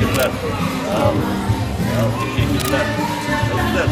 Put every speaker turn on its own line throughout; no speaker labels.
Teşekkürler. Sağ olun. Sağ olun. Teşekkürler. Çok güzel.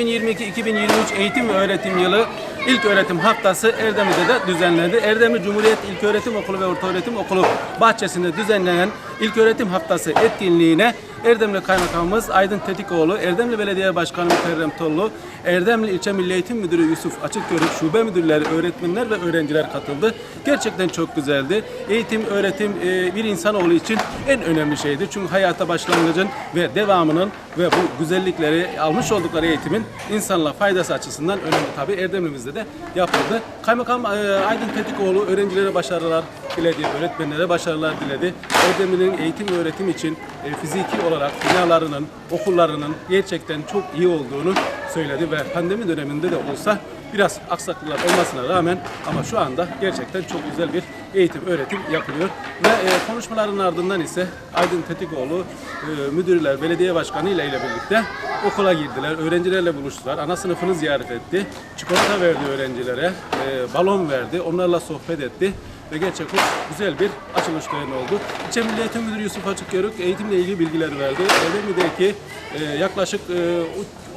2022-2023 eğitim ve öğretim yılı ilk öğretim haftası Erdemli'de de düzenlendi. Erdemli Cumhuriyet İlköğretim Okulu ve Ortaöğretim Okulu bahçesinde düzenlenen ilk öğretim haftası etkinliğine Erdemli Kaymakamımız Aydın Tetikoğlu, Erdemli Belediye Başkanı Mükerrem Tollu, Erdemli İlçe Milli Eğitim Müdürü Yusuf Açıkgörük, şube müdürleri, öğretmenler ve öğrenciler katıldı. Gerçekten çok güzeldi. Eğitim, öğretim e, bir insanoğlu için en önemli şeydir. Çünkü hayata başlangıcın ve devamının ve bu güzellikleri almış oldukları eğitimin insanlığa faydası açısından önemli tabii. Erdemli'mizde de yapıldı. Kaymakam e, Aydın Tetikoğlu öğrencilere başarılar diledi, öğretmenlere başarılar diledi. Erdemli'nin eğitim ve öğretim için e, fiziki olarak binalarının, okullarının gerçekten çok iyi olduğunu söyledi ve pandemi döneminde de olsa biraz aksaklıklar olmasına rağmen ama şu anda gerçekten çok güzel bir eğitim, öğretim yapılıyor. Ve e, konuşmaların ardından ise Aydın Tetikoğlu e, müdürler, belediye başkanı ile ile birlikte okula girdiler. Öğrencilerle buluştular. Ana sınıfını ziyaret etti. Çikolata verdi öğrencilere. e, balon verdi. Onlarla sohbet etti ve gerçekten güzel bir açılış töreni oldu. İlçe Milli Eğitim Müdürü Yusuf Açıkyörük eğitimle ilgili bilgiler verdi. Erdemli'deki e, yaklaşık e,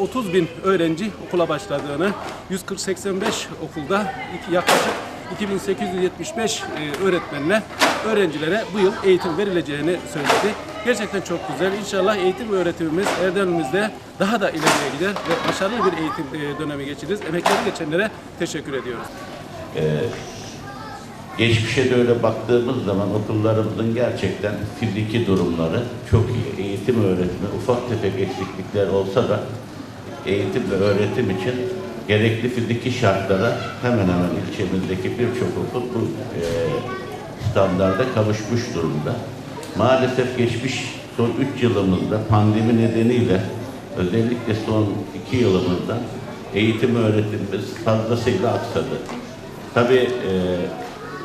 30 bin öğrenci okula başladığını, 140-85 okulda iki- yaklaşık 2875 e, öğretmenle öğrencilere bu yıl eğitim verileceğini söyledi. Gerçekten çok güzel. İnşallah eğitim ve öğretimimiz Erdemli'mizde daha da ileriye gider ve başarılı bir eğitim e, dönemi geçiririz. Emekleri geçenlere teşekkür ediyoruz.
Geçmişe de öyle baktığımız zaman okullarımızın gerçekten fiziki durumları çok iyi. Eğitim öğretimi ufak tefek eksiklikler olsa da eğitim ve öğretim için gerekli fiziki şartlara hemen hemen ilçemizdeki birçok okul bu e, standarda kavuşmuş durumda. Maalesef geçmiş son 3 yılımızda pandemi nedeniyle özellikle son 2 yılımızda eğitim öğretimimiz fazlasıyla aksadı. Tabii e,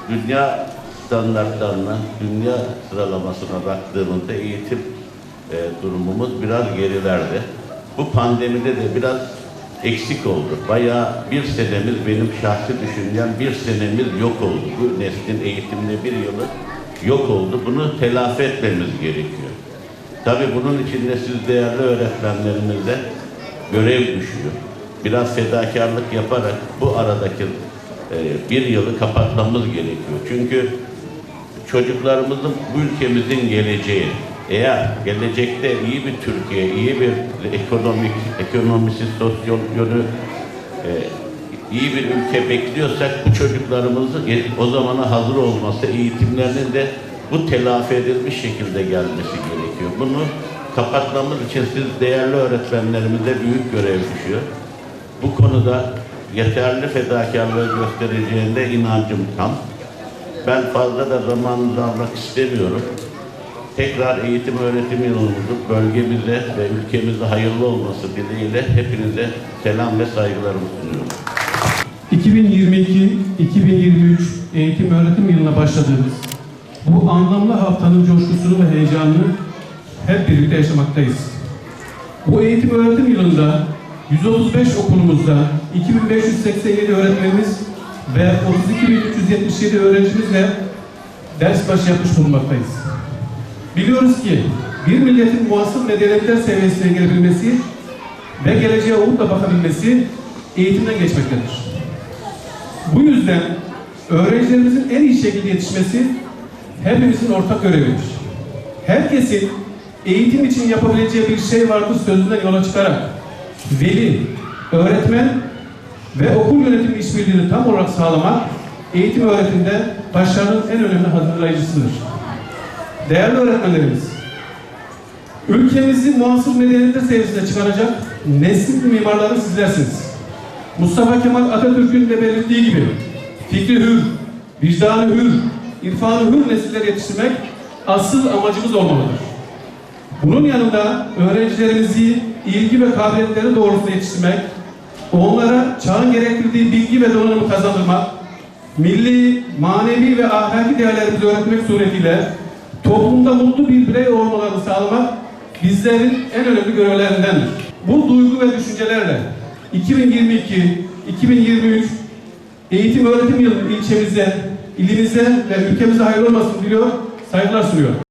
dünya standartlarına, dünya sıralamasına baktığımızda eğitim e, durumumuz biraz gerilerde. Bu pandemide de biraz eksik oldu. Bayağı bir senemiz benim şahsi düşüncem bir senemiz yok oldu. Bu neslin eğitimde bir yılı yok oldu. Bunu telafi etmemiz gerekiyor. Tabii bunun için de siz değerli öğretmenlerimize görev düşüyor. Biraz fedakarlık yaparak bu aradaki e, bir yılı kapatmamız gerekiyor. Çünkü çocuklarımızın bu ülkemizin geleceği eğer gelecekte iyi bir Türkiye, iyi bir ekonomik, ekonomisi, sosyal yönü e, iyi bir ülke bekliyorsak bu çocuklarımızın ge- o zamana hazır olması, eğitimlerinin de bu telafi edilmiş şekilde gelmesi gerekiyor. Bunu kapatmamız için siz değerli öğretmenlerimize büyük görev düşüyor. Bu konuda yeterli fedakarlığı göstereceğinde inancım tam. Ben fazla da zamanınızı almak istemiyorum. Tekrar eğitim öğretim yılımızın bölgemize ve ülkemize hayırlı olması dileğiyle hepinize selam ve saygılarımı sunuyorum.
2022-2023 eğitim öğretim yılına başladığımız bu anlamlı haftanın coşkusunu ve heyecanını hep birlikte yaşamaktayız. Bu eğitim öğretim yılında 135 okulumuzda 2587 öğretmenimiz ve 32377 öğrencimizle ders başı yapmış bulunmaktayız. Biliyoruz ki bir milletin muasır medeniyetler seviyesine gelebilmesi ve geleceğe umutla bakabilmesi eğitimden geçmektedir. Bu yüzden öğrencilerimizin en iyi şekilde yetişmesi hepimizin ortak görevidir. Herkesin eğitim için yapabileceği bir şey vardır sözünden yola çıkarak veli, öğretmen ve okul yönetimi işbirliğini tam olarak sağlamak eğitim öğretimde başarının en önemli hazırlayıcısıdır. Değerli öğretmenlerimiz, ülkemizi muasır medeniyetler seviyesine çıkaracak neslin mimarları sizlersiniz. Mustafa Kemal Atatürk'ün de belirttiği gibi fikri hür, vicdanı hür, irfanı hür nesiller yetiştirmek asıl amacımız olmalıdır. Bunun yanında öğrencilerimizi ilgi ve kabiliyetleri doğrultusunda yetiştirmek, onlara çağın gerektirdiği bilgi ve donanımı kazandırmak, milli, manevi ve ahlaki değerlerimizi öğretmek suretiyle toplumda mutlu bir birey olmalarını sağlamak bizlerin en önemli görevlerindendir. Bu duygu ve düşüncelerle 2022-2023 eğitim öğretim yılı ilçemize, ilimize ve ülkemize hayırlı olmasını diliyor, saygılar sunuyorum.